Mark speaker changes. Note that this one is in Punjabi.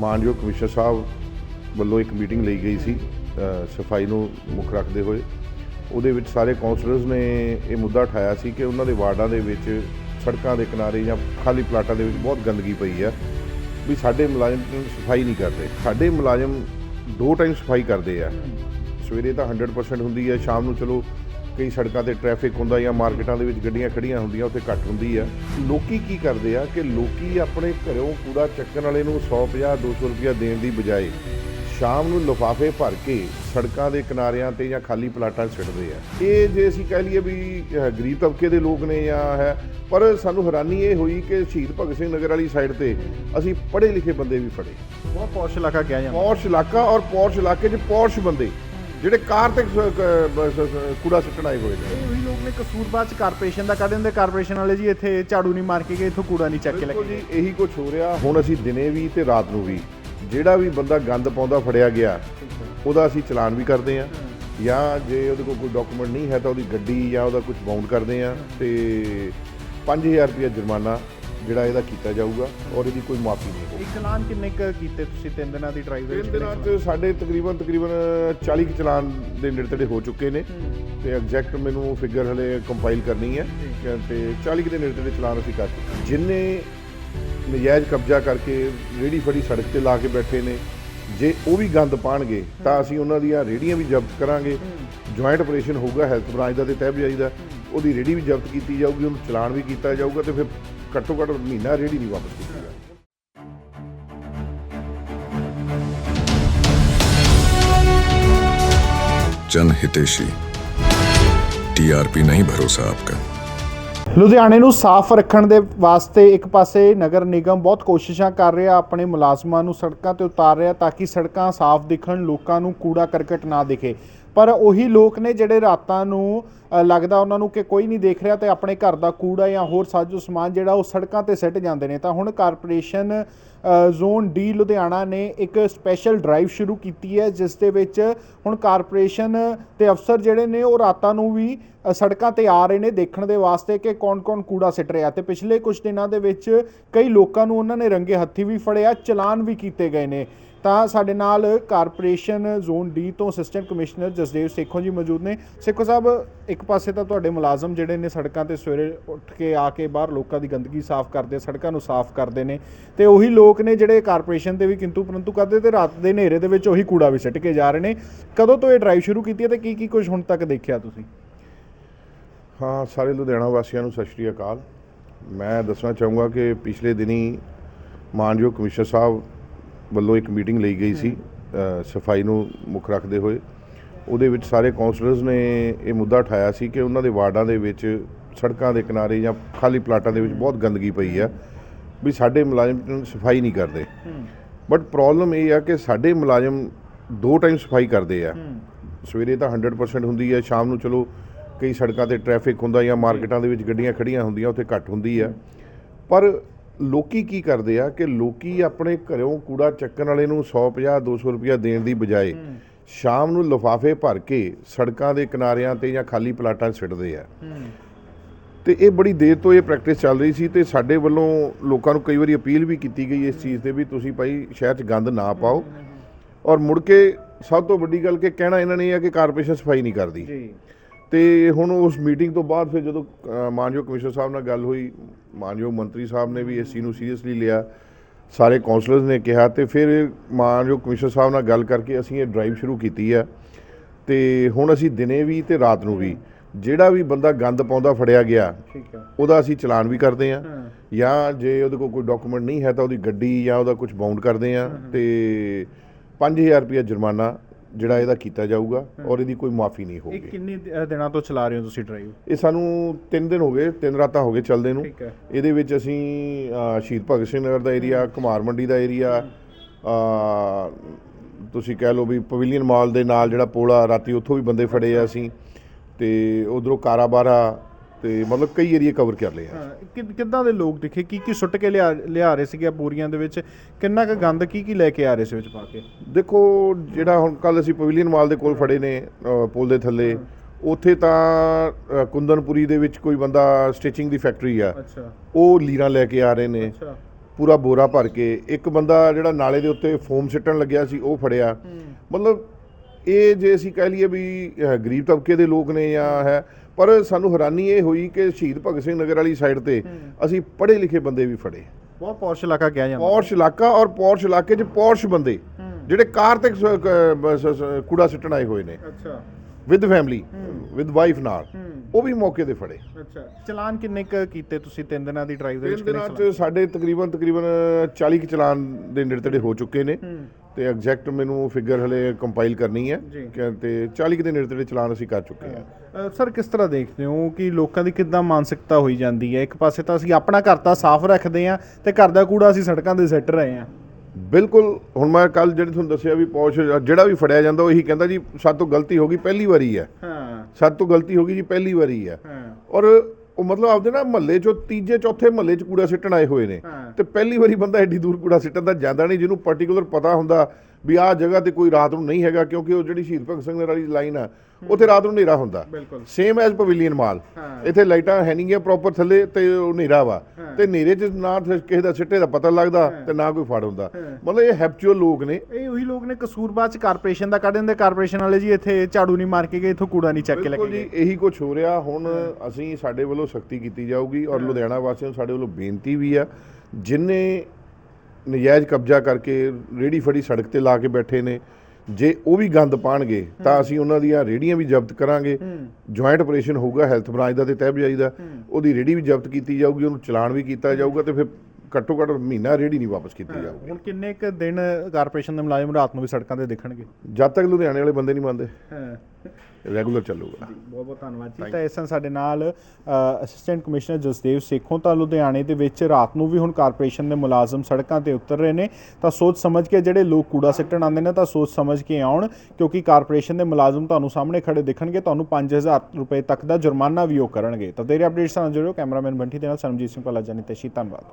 Speaker 1: ਮਾਨਯੋਗ ਕਮਿਸ਼ਨਰ ਸਾਹਿਬ ਵੱਲੋਂ ਇੱਕ ਮੀਟਿੰਗ ਲਈ ਗਈ ਸੀ ਸਫ਼ਾਈ ਨੂੰ ਮੁੱਖ ਰੱਖਦੇ ਹੋਏ। ਉਹਦੇ ਵਿੱਚ ਸਾਰੇ ਕਾਉਂਸਲਰਸ ਨੇ ਇਹ ਮੁੱਦਾ ਉਠਾਇਆ ਸੀ ਕਿ ਉਹਨਾਂ ਦੇ ਵਾਰਡਾਂ ਦੇ ਵਿੱਚ ਸੜਕਾਂ ਦੇ ਕਿਨਾਰੇ ਜਾਂ ਖਾਲੀ ਪਲਾਟਾਂ ਦੇ ਵਿੱਚ ਬਹੁਤ ਗੰਦਗੀ ਪਈ ਹੈ ਵੀ ਸਾਡੇ ਮੁਲਾਜ਼ਮ ਸਫ਼ਾਈ ਨਹੀਂ ਕਰਦੇ। ਸਾਡੇ ਮੁਲਾਜ਼ਮ ਦੋ ਟਾਈਮ ਸਫ਼ਾਈ ਕਰਦੇ ਆ। ਸਵੇਰੇ ਤਾਂ 100% ਹੁੰਦੀ ਹੈ ਸ਼ਾਮ ਨੂੰ ਚਲੋ ਕਈ ਸੜਕਾਂ ਤੇ ਟ੍ਰੈਫਿਕ ਹੁੰਦਾ ਜਾਂ ਮਾਰਕੀਟਾਂ ਦੇ ਵਿੱਚ ਗੱਡੀਆਂ ਖੜੀਆਂ ਹੁੰਦੀਆਂ ਉੱਥੇ ਘੱਟ ਹੁੰਦੀ ਆ। ਲੋਕੀ ਕੀ ਕਰਦੇ ਆ ਕਿ ਲੋਕੀ ਆਪਣੇ ਘਰੋਂ ਕੂੜਾ ਚੱਕਣ ਵਾਲੇ ਨੂੰ 150 200 ਰੁਪਇਆ ਦੇਣ ਦੀ ਬਜਾਏ ਸ਼ਾਮ ਨੂੰ ਲਿਫਾਫੇ ਭਰ ਕੇ ਸੜਕਾਂ ਦੇ ਕਿਨਾਰਿਆਂ ਤੇ ਜਾਂ ਖਾਲੀ ਪਲਾਟਾਂ ਸਿੱਟਦੇ ਆ। ਇਹ ਜੇ ਅਸੀਂ ਕਹਿ ਲਈਏ ਵੀ ਗਰੀਬ ਤਬਕੇ ਦੇ ਲੋਕ ਨੇ ਜਾਂ ਹੈ ਪਰ ਸਾਨੂੰ ਹੈਰਾਨੀ ਇਹ ਹੋਈ ਕਿ ਸ਼ਹੀਦ ਭਗਤ ਸਿੰਘ ਨਗਰ ਵਾਲੀ ਸਾਈਡ ਤੇ ਅਸੀਂ ਪੜ੍ਹੇ ਲਿਖੇ ਬੰਦੇ ਵੀ ਫੜੇ।
Speaker 2: ਬਹੁਤ ਪੌਸ਼ ਇਲਾਕਾ ਕਿਹਾ ਜਾਂਦਾ।
Speaker 1: ਪੌਰਸ਼ ਇਲਾਕਾ ਔਰ ਪੌਰਸ਼ ਇਲਾਕੇ 'ਚ ਪੌਰਸ਼ ਬੰਦੇ। ਜਿਹੜੇ ਕਾਰ ਤੇ ਕੂੜਾ ਸੁੱਟਣ ਆਏ ਹੋਏ ਨੇ।
Speaker 2: ਇਹ ਉਹੀ ਲੋਕ ਨੇ ਕਸੂਰਬਾਜ਼ ਕਾਰਪੋਰੇਸ਼ਨ ਦਾ ਕਹਿੰਦੇ ਹੁੰਦੇ ਕਾਰਪੋਰੇਸ਼ਨ ਵਾਲੇ ਜੀ ਇੱਥੇ ਝਾੜੂ ਨਹੀਂ ਮਾਰ ਕੇ ਗਏ ਇੱਥੋਂ ਕੂੜਾ ਨਹੀਂ ਚੱਕ ਕੇ ਲੈ
Speaker 1: ਜੀ ਇਹੀ ਕੁਝ ਹੋ ਰਿਹਾ। ਹੁਣ ਅਸੀਂ ਦਿਨੇ ਵੀ ਤੇ ਰਾਤ ਨੂੰ ਵੀ ਜਿਹੜਾ ਵੀ ਬੰਦਾ ਗੰਦ ਪਾਉਂਦਾ ਫੜਿਆ ਗਿਆ ਉਹਦਾ ਅਸੀਂ ਚਲਾਨ ਵੀ ਕਰਦੇ ਆ ਜਾਂ ਜੇ ਉਹਦੇ ਕੋਲ ਕੋਈ ਡਾਕੂਮੈਂਟ ਨਹੀਂ ਹੈ ਤਾਂ ਉਹਦੀ ਗੱਡੀ ਜਾਂ ਉਹਦਾ ਕੁਝ ਬਾਉਂਡ ਕਰਦੇ ਆ ਤੇ 5000 ਰੁਪਏ ਜੁਰਮਾਨਾ ਜਿਹੜਾ ਇਹਦਾ ਕੀਤਾ ਜਾਊਗਾ ਔਰ ਇਹਦੀ ਕੋਈ ਮਾਫੀ ਨਹੀਂ ਹੋਊਗੀ।
Speaker 2: ਚਲਾਨ ਕਿੰਨੇ ਕੁ ਕੀਤੇ ਤੁਸੀਂ? ਤਿੰਨ ਦਿਨਾਂ ਦੀ ਡਰਾਈਵ
Speaker 1: ਤਿੰਨ ਦਿਨਾਂ 'ਚ ਸਾਡੇ ਤਕਰੀਬਨ ਤਕਰੀਬਨ 40 ਕੁ ਚਲਾਨ ਦੇ ਨੇੜੇ ਤੇੜੇ ਹੋ ਚੁੱਕੇ ਨੇ ਤੇ ਐਗਜ਼ੈਕਟ ਮੈਨੂੰ ਫਿਗਰ ਹਲੇ ਕੰਪਾਈਲ ਕਰਨੀ ਹੈ ਤੇ 40 ਕੁ ਦੇ ਨੇੜੇ ਤੇੜੇ ਚਲਾਨ ਅਸੀਂ ਕਰ ਚੁੱਕੇ ਜਿੰਨੇ ਨਜਾਇਜ਼ ਕਬਜ਼ਾ ਕਰਕੇ ਰੇੜੀ ਫੜੀ ਸੜਕ ਤੇ ਲਾ ਕੇ ਬੈਠੇ ਨੇ ਜੇ ਉਹ ਵੀ ਗੰਦ ਪਾਣਗੇ ਤਾਂ ਅਸੀਂ ਉਹਨਾਂ ਦੀਆਂ ਰੇੜੀਆਂ ਵੀ ਜ਼ਬਤ ਕਰਾਂਗੇ। ਜੁਆਇੰਟ ਆਪਰੇਸ਼ਨ ਹੋਊਗਾ ਹੈਲਥ ਬ੍ਰਾਂਚ ਦਾ ਤੇ ਤਹਿਬ ਜਾਈਦਾ ਉਹਦੀ ਰੇੜੀ ਵੀ ਜ਼ਬਤ ਕੀਤੀ ਜਾਊਗੀ ਉਹਨੂੰ ਚਲਾਨ ਵੀ ਕੀਤਾ ਜਾਊਗਾ ਤੇ ਫਿਰ ਘੱਟੋ ਘੱਟ ਮਹੀਨਾ ਰੇੜੀ ਨਹੀਂ ਵਾਪਸ ਕੀਤੀ ਜਾਊਗੀ
Speaker 3: जन हितेशी टीआरपी नहीं भरोसा आपका
Speaker 2: ਲੁਧਿਆਣੇ ਨੂੰ ਸਾਫ਼ ਰੱਖਣ ਦੇ ਵਾਸਤੇ ਇੱਕ ਪਾਸੇ ਨਗਰ ਨਿਗਮ ਬਹੁਤ ਕੋਸ਼ਿਸ਼ਾਂ ਕਰ ਰਿਹਾ ਆਪਣੇ ਮੁਲਾਜ਼ਮਾਂ ਨੂੰ ਸੜਕਾਂ ਤੇ ਉਤਾਰ ਰਿਹਾ ਤਾਂ ਕਿ ਸੜਕਾਂ ਸਾਫ਼ ਦਿਖਣ ਲੋਕਾਂ ਨੂੰ ਕੂੜਾ ਕਰਕਟ ਨਾ ਦਿਖੇ ਪਰ ਉਹੀ ਲੋਕ ਨੇ ਜਿਹੜੇ ਰਾਤਾਂ ਨੂੰ ਲੱਗਦਾ ਉਹਨਾਂ ਨੂੰ ਕਿ ਕੋਈ ਨਹੀਂ ਦੇਖ ਰਿਹਾ ਤੇ ਆਪਣੇ ਘਰ ਦਾ ਕੂੜਾ ਜਾਂ ਹੋਰ ਸਾਜੋ ਸਮਾਨ ਜਿਹੜਾ ਉਹ ਸੜਕਾਂ ਤੇ ਸਿੱਟ ਜਾਂਦੇ ਨੇ। ਤਾਂ ਹੁਣ ਕਾਰਪੋਰੇਸ਼ਨ ਜ਼ੋਨ ਡੀ ਲੁਧਿਆਣਾ ਨੇ ਇੱਕ ਸਪੈਸ਼ਲ ਡਰਾਈਵ ਸ਼ੁਰੂ ਕੀਤੀ ਹੈ, ਜਿਸ ਦੇ ਵਿੱਚ ਹੁਣ ਕਾਰਪੋਰੇਸ਼ਨ ਤੇ ਅਫਸਰ ਜਿਹੜੇ ਨੇ ਉਹ ਰਾਤਾਂ ਨੂੰ ਵੀ ਸੜਕਾਂ ਤੇ ਆ ਰਹੇ ਨੇ ਦੇਖਣ ਦੇ ਵਾਸਤੇ ਕਿ ਕੌਣ-ਕੌਣ ਕੂੜਾ ਸਿੱਟ ਰਿਹਾ। ਤੇ ਪਿਛਲੇ ਕੁਝ ਦਿਨਾਂ ਦੇ ਵਿੱਚ ਕਈ ਲੋਕਾਂ ਨੂੰ ਉਹਨਾਂ ਨੇ ਰੰਗੇ ਹੱਥੀ ਵੀ ਫੜਿਆ, ਚਲਾਨ ਵੀ ਕੀਤੇ ਗਏ ਨੇ। ਤਾਂ ਸਾਡੇ ਨਾਲ ਕਾਰਪੋਰੇਸ਼ਨ ਜ਼ੋਨ ਡੀ ਤੋਂ ਅਸਿਸਟੈਂਟ ਕਮਿਸ਼ਨਰ ਜਸਦੇਵ ਸੇਖੋਂ ਜੀ ਮੌਜੂਦ ਨੇ। ਸੇਖੋ ਸਾਹਿਬ, ਇੱਕ ਪਾਸੇ ਤਾਂ ਤੁਹਾਡੇ ਮੁਲਾਜ਼ਮ ਜਿਹੜੇ ਨੇ ਸੜਕਾਂ ਤੇ ਸਵੇਰੇ ਉੱਠ ਕੇ ਆ ਕੇ ਬਾਹਰ ਲੋਕਾਂ ਦੀ ਗੰਦਗੀ ਸਾਫ਼ ਕਰਦੇ, ਸੜਕਾਂ ਨੂੰ ਸਾਫ਼ ਕਰਦੇ ਨੇ ਤੇ ਉਹੀ ਲੋਕ ਨੇ ਜਿਹੜੇ ਕਾਰਪੋਰੇਸ਼ਨ 'ਤੇ ਵੀ ਕਿੰਤੂ ਪਰੰਤੂ ਕਰਦੇ ਤੇ ਰਾਤ ਦੇ ਹਨੇਰੇ ਦੇ ਵਿੱਚ ਉਹੀ ਕੂੜਾ ਵੀ ਸਿੱਟ ਕੇ ਜਾ ਰਹੇ ਨੇ। ਕਦੋਂ ਤੋਂ ਇਹ ਡਰਾਈਵ ਸ਼ੁਰੂ ਕੀਤੀ ਹੈ ਤੇ ਕੀ ਕੀ ਕੁਝ ਹੁਣ ਤੱਕ ਦੇਖਿਆ ਤੁਸੀਂ?
Speaker 1: ਹਾਂ, ਸਾਰੇ ਲੁਧਿਆਣਾ ਵਾਸੀਆਂ ਨੂੰ ਸਤਿ ਸ਼੍ਰੀ ਅਕਾਲ। ਮੈਂ ਦੱਸਣਾ ਚਾਹੂੰਗਾ ਕਿ ਪਿਛਲੇ ਦਿਨੀ ਮਾਨਯੋਗ ਕਮਿਸ਼ਨਰ ਸਾਹਿਬ ਵੱਲੋਂ ਇੱਕ ਮੀਟਿੰਗ ਲਈ ਗਈ ਸੀ ਸਫ਼ਾਈ ਨੂੰ ਮੁੱਖ ਰੱਖਦੇ ਹੋਏ। ਉਹਦੇ ਵਿੱਚ ਸਾਰੇ ਕਾਉਂਸਲਰਸ ਨੇ ਇਹ ਮੁੱਦਾ ਉਠਾਇਆ ਸੀ ਕਿ ਉਹਨਾਂ ਦੇ ਵਾਰਡਾਂ ਦੇ ਵਿੱਚ ਸੜਕਾਂ ਦੇ ਕਿਨਾਰੇ ਜਾਂ ਖਾਲੀ ਪਲਾਟਾਂ ਦੇ ਵਿੱਚ ਬਹੁਤ ਗੰਦਗੀ ਪਈ ਆ ਵੀ ਸਾਡੇ ਮੁਲਾਜ਼ਮ ਸਫ਼ਾਈ ਨਹੀਂ ਕਰਦੇ। ਬਟ ਪ੍ਰੋਬਲਮ ਇਹ ਆ ਕਿ ਸਾਡੇ ਮੁਲਾਜ਼ਮ ਦੋ ਟਾਈਮ ਸਫ਼ਾਈ ਕਰਦੇ ਆ। ਸਵੇਰੇ ਤਾਂ 100% ਹੁੰਦੀ ਹੈ ਸ਼ਾਮ ਨੂੰ ਚਲੋ ਕਈ ਸੜਕਾਂ ਤੇ ਟ੍ਰੈਫਿਕ ਹੁੰਦਾ ਜਾਂ ਮਾਰਕੀਟਾਂ ਦੇ ਵਿੱਚ ਗੱਡੀਆਂ ਖੜੀਆਂ ਹੁੰਦੀਆਂ ਉੱਥੇ ਘੱਟ ਹੁੰਦੀ ਆ। ਪਰ ਲੋਕੀ ਕੀ ਕਰਦੇ ਆ ਕਿ ਲੋਕੀ ਆਪਣੇ ਘਰੋਂ ਕੂੜਾ ਚੱਕਣ ਵਾਲੇ ਨੂੰ 150 200 ਰੁਪਇਆ ਦੇਣ ਦੀ ਬਜਾਏ ਸ਼ਾਮ ਨੂੰ ਲਿਫਾਫੇ ਭਰ ਕੇ ਸੜਕਾਂ ਦੇ ਕਿਨਾਰਿਆਂ ਤੇ ਜਾਂ ਖਾਲੀ ਪਲਾਟਾਂ 'ਚ ਸਿੱਟਦੇ ਆ। ਤੇ ਇਹ ਬੜੀ ਦੇਰ ਤੋਂ ਇਹ ਪ੍ਰੈਕਟਿਸ ਚੱਲ ਰਹੀ ਸੀ ਤੇ ਸਾਡੇ ਵੱਲੋਂ ਲੋਕਾਂ ਨੂੰ ਕਈ ਵਾਰੀ ਅਪੀਲ ਵੀ ਕੀਤੀ ਗਈ ਇਸ ਚੀਜ਼ ਤੇ ਵੀ ਤੁਸੀਂ ਭਾਈ ਸ਼ਹਿਰ 'ਚ ਗੰਦ ਨਾ ਪਾਓ। ਔਰ ਮੁੜ ਕੇ ਸਭ ਤੋਂ ਵੱਡੀ ਗੱਲ ਕਿ ਕਹਿਣਾ ਇਹਨਾਂ ਨੇ ਇਹ ਆ ਕਿ ਕਾਰਪੋਰੇਸ਼ਨ ਸਫ਼ਾਈ ਨਹੀਂ ਕਰਦੀ।
Speaker 2: ਜੀ।
Speaker 1: ਤੇ ਹੁਣ ਉਸ ਮੀਟਿੰਗ ਤੋਂ ਬਾਅਦ ਫਿਰ ਜਦੋਂ ਮਾਨਯੋਗ ਕਮਿਸ਼ਨਰ ਸਾਹਿਬ ਨਾਲ ਗੱਲ ਹੋਈ ਮਾਨਯੋਗ ਮੰਤਰੀ ਸਾਹਿਬ ਨੇ ਵੀ ਇਸ ਚੀਜ਼ ਨੂੰ ਸੀਰੀਅਸਲੀ ਲਿਆ ਸਾਰੇ ਕਾਉਂਸਲਰਸ ਨੇ ਕਿਹਾ ਤੇ ਫਿਰ ਮਾਨਯੋਗ ਕਮਿਸ਼ਨਰ ਸਾਹਿਬ ਨਾਲ ਗੱਲ ਕਰਕੇ ਅਸੀਂ ਇਹ ਡਰਾਈਵ ਸ਼ੁਰੂ ਕੀਤੀ ਆ। ਤੇ ਹੁਣ ਅਸੀਂ ਦਿਨੇ ਵੀ ਤੇ ਰਾਤ ਨੂੰ ਵੀ ਜਿਹੜਾ ਵੀ ਬੰਦਾ ਗੰਦ ਪਾਉਂਦਾ ਫੜਿਆ ਗਿਆ
Speaker 2: ਠੀਕ ਹੈ
Speaker 1: ਉਹਦਾ ਅਸੀਂ ਚਲਾਨ ਵੀ ਕਰਦੇ ਆ। ਜਾਂ ਜੇ ਉਹਦੇ ਕੋਲ ਕੋਈ ਡਾਕੂਮੈਂਟ ਨਹੀਂ ਹੈ ਤਾਂ ਉਹਦੀ ਗੱਡੀ ਜਾਂ ਉਹਦਾ ਕੁਝ ਬਾਉਂਡ ਕਰਦੇ ਆ ਤੇ 5000 ਰੁਪਏ ਜੁਰਮਾਨਾ ਜਿਹੜਾ ਇਹਦਾ ਕੀਤਾ ਜਾਊਗਾ ਔਰ ਇਹਦੀ ਕੋਈ ਮਾਫੀ ਨਹੀਂ
Speaker 2: ਇਹ
Speaker 1: ਹੋਊਗੀ।
Speaker 2: ਕਿੰਨੀ ਦ- ਦਿਨਾਂ ਤੋਂ ਚਲਾ ਰਹੇ ਹੋ ਤੁਸੀਂ ਡਰਾਈਵ
Speaker 1: ਇਹ ਸਾਨੂੰ 3 ਦਿਨ ਹੋ ਗਏ ਤਿੰਨ ਰਾਤਾਂ ਹੋ ਗਏ ਚੱਲਦੇ ਨੂੰ।
Speaker 2: ਠੀਕ ਹੈ।
Speaker 1: ਇਹਦੇ ਵਿੱਚ ਅਸੀਂ ਅ, ਸ਼ਹੀਦ ਭਗਤ ਸਿੰਘ ਨਗਰ ਦਾ ਏਰੀਆ ਕੁਮਾਰ ਮੰਡੀ ਦਾ ਏਰੀਆ ਤੁਸੀਂ ਕਹਿ ਲਓ ਵੀ ਪਵੇਲੀਅਨ ਮਾਲ ਦੇ ਨਾਲ ਜਿਹੜਾ ਪੋਲਾ ਰਾਤੀ ਉੱਥੋਂ ਵੀ ਬੰਦੇ ਫੜੇ ਆ ਅਸੀਂ ਤੇ ਉਧਰੋਂ ਕਾਰਾਬਾਰਾ ਤੇ ਮਤਲਬ ਕਈ ਏਰੀਆ ਕਵਰ ਕਰ ਲਏ ਆ।
Speaker 2: ਹਾਂ ਕਿ- ਕਿੱਦਾਂ ਦੇ ਲੋਕ ਦਿਖੇ? ਕੀ ਕੀ ਸੁੱਟ ਕੇ ਲਿਆ ਲਿਆ ਰਹੇ ਸੀਗੇ ਬੋਰੀਆਂ ਦੇ ਵਿੱਚ? ਕਿੰਨਾ ਕੁ ਗੰਦ ਕੀ ਕੀ ਲੈ ਕੇ ਆ ਰਹੇ ਸੀ ਵਿੱਚ ਪਾ ਕੇ?
Speaker 1: ਦੇਖੋ ਜਿਹੜਾ ਹੁਣ ਕੱਲ ਅਸੀਂ ਪਵੇਲੀਅਨ ਮਾਲ ਦੇ ਕੋਲ ਫੜੇ ਨੇ ਪੁਲ ਦੇ ਥੱਲੇ ਉੱਥੇ ਤਾਂ ਕੁੰਦਨਪੁਰੀ ਦੇ ਵਿੱਚ ਕੋਈ ਬੰਦਾ ਸਟਿਚਿੰਗ ਦੀ ਫੈਕਟਰੀ ਆ। ਉਹ ਲੀਰਾਂ ਲੈ ਕੇ ਆ ਰਹੇ ਨੇ। ਪੂਰਾ ਬੋਰਾ ਭਰ ਕੇ ਇੱਕ ਬੰਦਾ ਜਿਹੜਾ ਨਾਲੇ ਦੇ ਉੱਤੇ ਫੋਮ ਸਿੱਟਣ ਲੱਗਿਆ ਸੀ ਉਹ ਫੜਿਆ। ਮਤਲਬ ਇਹ ਜੇ ਅਸੀਂ ਕਹਿ ਲਈਏ ਵੀ ਗਰੀਬ ਤਬਕੇ ਦੇ ਲੋਕ ਨੇ ਜਾਂ ਹੈ ਪਰ ਸਾਨੂੰ ਹੈਰਾਨੀ ਇਹ ਹੋਈ ਕਿ ਸ਼ਹੀਦ ਭਗਤ ਸਿੰਘ ਨਗਰ ਵਾਲੀ ਸਾਈਡ ਤੇ ਅਸੀਂ ਪੜ੍ਹੇ ਲਿਖੇ ਬੰਦੇ ਵੀ ਫੜੇ।
Speaker 2: ਬਹੁਤ ਪੌਸ਼ ਇਲਾਕਾ ਕਿਹਾ ਜਾਂਦਾ।
Speaker 1: ਪੌਰਸ਼ ਇਲਾਕਾ ਔਰ ਪੌਰਸ਼ ਇਲਾਕੇ 'ਚ ਪੌਰਸ਼ ਬੰਦੇ ਜਿਹੜੇ ਕਾਰ ਤੇ ਕੂੜਾ ਸਿੱਟਣ ਆਏ ਹੋਏ ਨੇ।
Speaker 2: ਅੱਛਾ।
Speaker 1: ਵਿਦ ਫੈਮਿਲੀ ਵਿਦ ਵਾਈਫ ਨਾਲ। ਉਹ ਵੀ ਮੌਕੇ ਤੇ ਫੜੇ।
Speaker 2: ਅੱਛਾ। ਚਲਾਨ ਕਿੰਨੇ ਕੁ ਕੀਤੇ ਤੁਸੀਂ ਤਿੰਨ ਦਿਨਾਂ ਦੀ ਡਰਾਈਵ ਦੇ ਵਿੱਚ?
Speaker 1: ਤਿੰਨ ਦਿਨਾਂ 'ਚ ਸਾਡੇ ਤਕਰੀਬਨ ਤਕਰੀਬਨ 40 ਕੁ ਚਲਾਨ ਦੇ ਨੇੜੇ ਤੇੜੇ ਹੋ ਚੁੱਕੇ ਨੇ। ਤੇ ਐਗਜ਼ੈਕਟ ਮੈਨੂੰ ਫਿਗਰ ਹਲੇ ਕੰਪਾਈਲ ਕਰਨੀ ਹੈ। ਕਿ- ਤੇ 40 ਕੁ ਦੇ ਨੇੜੇ ਤੇੜੇ ਚਲਾਨ ਅਸੀਂ ਕਰ ਚੁੱਕੇ ਹਾਂ।
Speaker 2: ਸਰ ਕਿਸ ਤਰ੍ਹਾਂ ਦੇਖਦੇ ਹੋ ਕਿ ਲੋਕਾਂ ਦੀ ਕਿੱਦਾਂ ਮਾਨਸਿਕਤਾ ਹੋਈ ਜਾਂਦੀ ਹੈ? ਇੱਕ ਪਾਸੇ ਤਾਂ ਅਸੀਂ ਆਪਣਾ ਘਰ ਤਾਂ ਸਾਫ਼ ਰੱਖਦੇ ਹਾਂ ਤੇ ਘਰ ਦਾ ਕੂੜਾ ਅਸੀਂ ਸੜਕਾਂ ਤੇ ਸਿੱਟ ਰਹੇ ਹਾਂ।
Speaker 1: ਬਿਲਕੁਲ ਹੁਣ ਮੈਂ ਕੱਲ ਜਿਹੜੇ ਤੁਹਾਨੂੰ ਦੱਸਿਆ ਵੀ ਪੌਸ਼ ਜਿਹੜਾ ਵੀ ਫੜਿਆ ਜਾਂਦਾ ਉਹ ਇਹੀ ਕਹਿੰਦਾ ਜੀ ਸਾਡੇ ਤੋਂ ਗਲਤੀ ਹੋ ਗਈ ਪਹਿਲੀ ਵਾਰੀ ਹੈ।
Speaker 2: ਹਾਂ।
Speaker 1: ਸਾਡੇ ਤੋਂ ਗਲਤੀ ਹੋ ਗਈ ਜੀ ਪਹਿਲੀ ਵਾਰੀ ਹੈ।
Speaker 2: ਹਾਂ।
Speaker 1: ਔਰ ਉਹ ਮਤਲਬ ਆਪਦੇ ਨਾ ਮਹੱਲੇ ਚੋਂ ਤੀਜੇ ਚੌਥੇ ਮਹੱਲੇ 'ਚ ਕੂੜਾ ਸਿੱਟਣ ਆਏ ਹੋਏ ਨੇ। ਤੇ ਪਹਿਲੀ ਵਾਰੀ ਬੰਦਾ ਐਡੀ ਦੂਰ ਕੂੜਾ ਸਿੱਟਣ ਦਾ ਜਾਂਦਾ ਨਹੀਂ ਜਿਹਨੂੰ ਪਾਰਟਿਕੂਲਰ ਪਤਾ ਹੁੰਦਾ ਵੀ ਆਹ ਜਗ੍ਹਾ ਤੇ ਕੋਈ ਰਾਤ ਨੂੰ ਨਹੀਂ ਹੈਗਾ ਕਿਉਂਕਿ ਉਹ ਜਿਹੜੀ ਸ਼ਹੀਦ ਭਗਤ ਸਿੰਘ ਨਗਰ ਵਾਲੀ ਲਾਈਨ ਆ ਉੱਥੇ ਰਾਤ ਨੂੰ ਹਨੇਰਾ ਹੁੰਦਾ। Same as pavilion
Speaker 2: mall.
Speaker 1: ਇੱਥੇ ਲਾਈਟਾਂ ਹੈ ਨਹੀਂਗੀਆਂ ਪ੍ਰੋਪਰ ਥੱਲੇ ਤੇ ਉਹ ਹਨੇਰਾ ਵਾ। ਤੇ ਹਨੇਰੇ 'ਚ ਨਾ ਕਿਸੇ ਦਾ ਸਿੱਟੇ ਦਾ ਪਤਾ ਲੱਗਦਾ ਤੇ ਨਾ ਕੋਈ ਫੜ ਹੁੰਦਾ। ਮਤਲਬ ਇਹ ਹੈਪਚੁਅਲ ਲੋਕ ਨੇ।
Speaker 2: ਇਹ ਉਹੀ ਲੋਕ ਨੇ ਕਸੂਰਬਾਦ ਚ ਕਾਰਪੋਰੇਸ਼ਨ ਦਾ ਕੱਢ ਦਿੰਦੇ। ਕਾਰਪੋਰੇਸ਼ਨ ਵਾਲੇ ਜੀ ਇੱਥੇ ਝਾੜੂ ਨਹੀਂ ਮਾਰ ਕੇ ਗਏ ਇੱਥੋਂ ਕੂੜਾ ਨਹੀਂ ਚੱਕ ਕੇ ਲੈ ਕੇ ਗਏ।
Speaker 1: ਇਹੀ ਕੁਝ ਹੋ ਰਿਹਾ। ਹੁਣ ਅਸੀਂ ਸਾਡੇ ਵੱਲੋਂ ਸਖਤੀ ਕੀਤੀ ਜਾਊਗੀ ਔਰ ਲੁਧਿਆਣਾ ਵਾਸੀਆਂ ਨੂੰ ਸਾਡੇ ਵੱਲੋਂ ਬੇਨਤੀ ਵੀ ਆ ਜਿਨ੍ਹਾਂ ਨਜਾਇਜ਼ ਕਬਜ਼ਾ ਕਰਕੇ ਰੇੜੀ ਫੜੀ ਸੜਕ ਤੇ ਲਾ ਕੇ ਬੈਠੇ ਨੇ। ਜੇ ਉਹ ਵੀ ਗੰਦ ਪਾਣਗੇ ਤਾਂ ਅਸੀਂ ਉਹਨਾਂ ਦੀਆਂ ਰੇੜੀਆਂ ਵੀ ਜ਼ਬਤ ਕਰਾਂਗੇ। ਜੁਆਇੰਟ ਆਪਰੇਸ਼ਨ ਹੋਊਗਾ ਹੈਲਥ ਬ੍ਰਾਂਚ ਦਾ ਤੇ ਤਹਿਬਜਾਈ ਦਾ। ਉਹਦੀ ਰੇੜੀ ਵੀ ਜ਼ਬਤ ਕੀਤੀ ਜਾਊਗੀ ਉਹਨੂੰ ਚਲਾਨ ਵੀ ਕੀਤਾ ਜਾਊਗਾ ਤੇ ਫਿਰ ਘੱਟੋ ਘੱਟ ਮਹੀਨਾ ਰੇੜੀ ਨਹੀਂ ਵਾਪਸ ਕੀਤੀ ਜਾਊਗੀ।
Speaker 2: ਹੁਣ ਕਿੰਨੇ ਕ ਦਿਨ ਕਾਰਪੋਰੇਸ਼ਨ ਦੇ ਮੁਲਾਜ਼ਮ ਰਾਤ ਨੂੰ ਵੀ ਸੜਕਾਂ ਤੇ ਦਿਖਣਗੇ?
Speaker 1: ਜਦ ਤੱਕ ਲੁਧਿਆਣੇ ਵਾਲੇ ਬੰਦੇ ਨਹੀਂ ਮੰਨਦੇ।
Speaker 2: ਹਾਂ।
Speaker 1: ਰੈਗੂਲਰ ਚੱਲੂਗਾ।
Speaker 2: ਬਹੁਤ ਬਹੁਤ ਧੰਨਵਾਦ ਜੀ। ਤਾਂ ਇਸ ਸਾਡੇ ਨਾਲ ਅਸਿਸਟੈਂਟ ਕਮਿਸ਼ਨਰ ਜਸਦੇਵ ਸੇਖੋਂ ਤਾਂ ਲੁਧਿਆਣੇ ਦੇ ਵਿੱਚ ਰਾਤ ਨੂੰ ਵੀ ਹੁਣ ਕਾਰਪੋਰੇਸ਼ਨ ਦੇ ਮੁਲਾਜ਼ਮ ਸੜਕਾਂ ਤੇ ਉਤਰ ਰਹੇ ਨੇ। ਤਾਂ ਸੋਚ ਸਮਝ ਕੇ ਜਿਹੜੇ ਲੋਕ ਕੂੜਾ ਸਿੱਟਣ ਆਉਂਦੇ ਨੇ ਤਾਂ ਸੋਚ ਸਮਝ ਕੇ ਆਉਣ ਕਿਉਂਕਿ ਕਾਰਪੋਰੇਸ਼ਨ ਦੇ ਮੁਲਾਜ਼ਮ ਤੁਹਾਨੂੰ ਸਾਹਮਣੇ ਖੜੇ ਦਿਖਣਗੇ। ਤੁਹਾਨੂੰ 5000 ਰੁਪਏ ਤੱਕ ਦਾ ਜੁਰਮਾਨਾ ਵੀ ਉਹ ਕਰਨਗੇ। ਤਾਂ ਤੇਰੇ ਅਪਡੇਟਸ ਨਾਲ ਜੁੜਿਓ। ਕੈਮਰਾਮੈਨ ਬੰਟੀ ਦੇ ਨਾਲ ਸਰਮਜੀਤ ਸਿੰਘ ਪਲਾਜਾ ਨਿਤੇਸ਼ੀ ਧੰਨਵਾਦ।